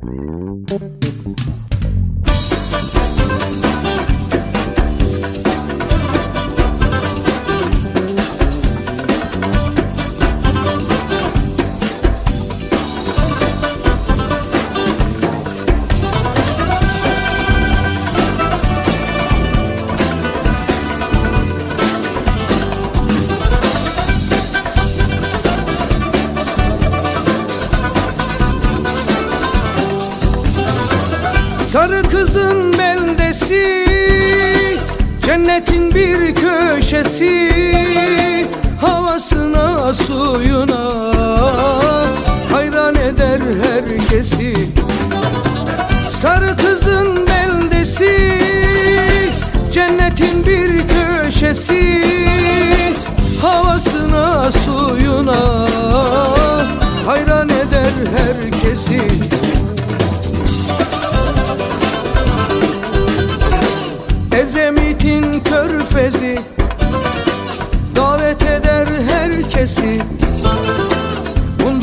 Thank you. Sarı kızın beldesi Cennetin bir köşesi Havasına suyuna Hayran eder herkesi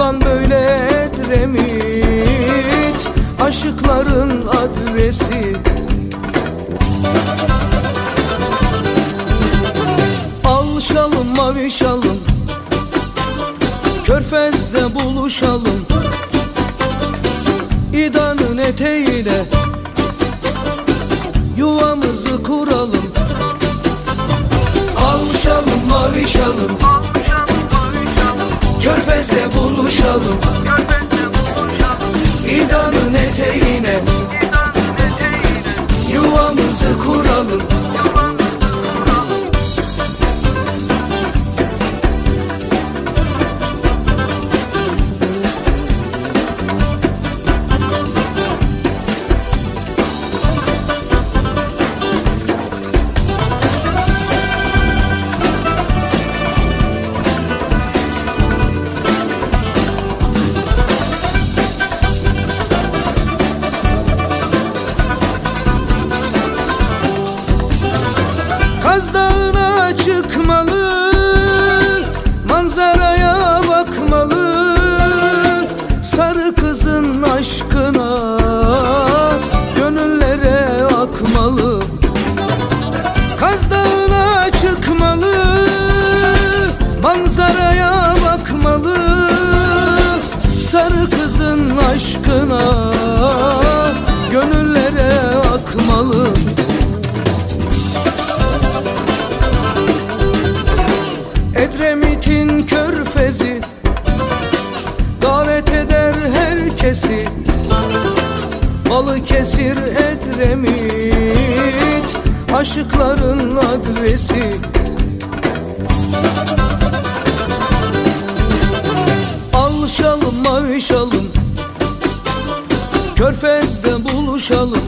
Bundan böyle Edremit Aşıkların adresi. Al şalım mavi şalım Körfez'de buluşalım. İdanın eteğiyle yuvamızı kuralım. Alışalım mavişalım Körfez'de buluşalım Kaz Dağı'na çıkmalı Manzaraya bakmalı Sarı kızın aşkına Gönüllere akmalı. Kaz Dağı'na çıkmalı Manzaraya bakmalı Sarı kızın aşkına herkesi Balıkesir Edremit Aşıkların adresi. Al şalım mavi şalım Körfez'de buluşalım.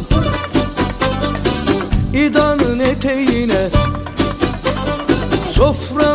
İdanın eteğine Soframızı